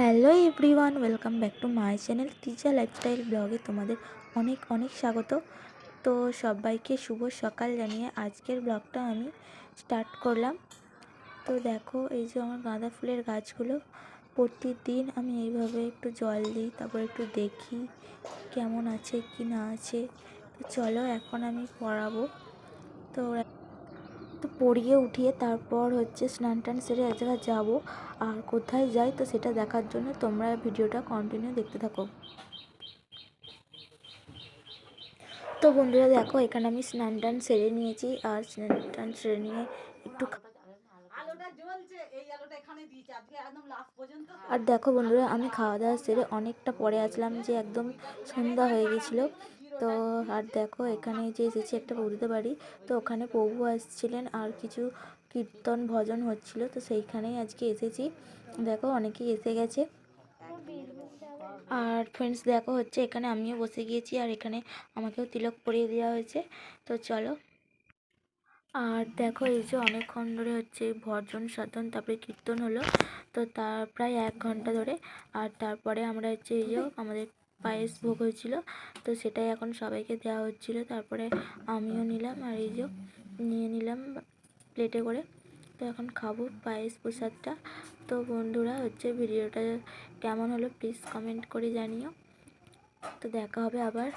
Hello everyone, welcome back to my channel teacher lifestyle ব্লগে তোমাদের অনেক অনেক স্বাগত। তো সবাইকে শুভ সকাল জানিয়ে আজকের ব্লগটা আমি স্টার্ট করলাম। তো দেখো, এই যে আমার গাঁদা ফুলের গাছগুলো, প্রতিদিন আমি এইভাবে একটু জল দিই, তারপর একটু দেখি কেমন আছে কি না আছে। তো চলো এখন আমি পড়াবো। তো তো পড়িয়ে উঠিয়ে তারপর হচ্ছে স্নান টান সেরে এক জায়গায় যাব। আর কোথায় যাই তো সেটা দেখার জন্য তোমরা ভিডিওটা কন্টিনিউ দেখতে থাকো। তো বন্ধুরা দেখো এখানে আমি স্নান টান সেরে নিয়েছি আর স্নান টান সেরে নিয়ে একটু। আর দেখো বন্ধুরা আমি খাওয়া দাওয়া সেরে অনেকটা পরে আসলাম যে একদম সন্ধ্যা হয়ে গেছিল। তো আর দেখো, এখানে যে এসেছি একটা বৌদিদের বাড়ি, তো ওখানে প্রভু আসছিলেন আর কিছু কীর্তন ভজন হচ্ছিল, তো সেইখানেই আজকে এসেছি। দেখো, অনেকেই এসে গেছে। আর ফ্রেন্ডস দেখো হচ্ছে, এখানে আমিও বসে গিয়েছি আর এখানে আমাকেও তিলক পরিয়ে দেওয়া হয়েছে। তো চলো। আর দেখো, এই যে অনেকক্ষণ ধরে হচ্ছে ভজন, সাধন, তারপরে কীর্তন হলো, তো তার প্রায় এক ঘণ্টা ধরে। আর তারপরে আমরা হচ্ছে, এই যে আমাদের পায়েস ভোগ হয়েছিল। তো সেটাই এখন সবাইকে দেওয়া হচ্ছিল। তারপরে আমিও নিলাম আর এই যে নিয়ে নিলাম প্লেটে করে। তো এখন খাব পায়েস প্রসাদটা। তো বন্ধুরা, হচ্ছে ভিডিওটা কেমন হলো প্লিজ কমেন্ট করে জানিও। তো দেখা হবে আবার।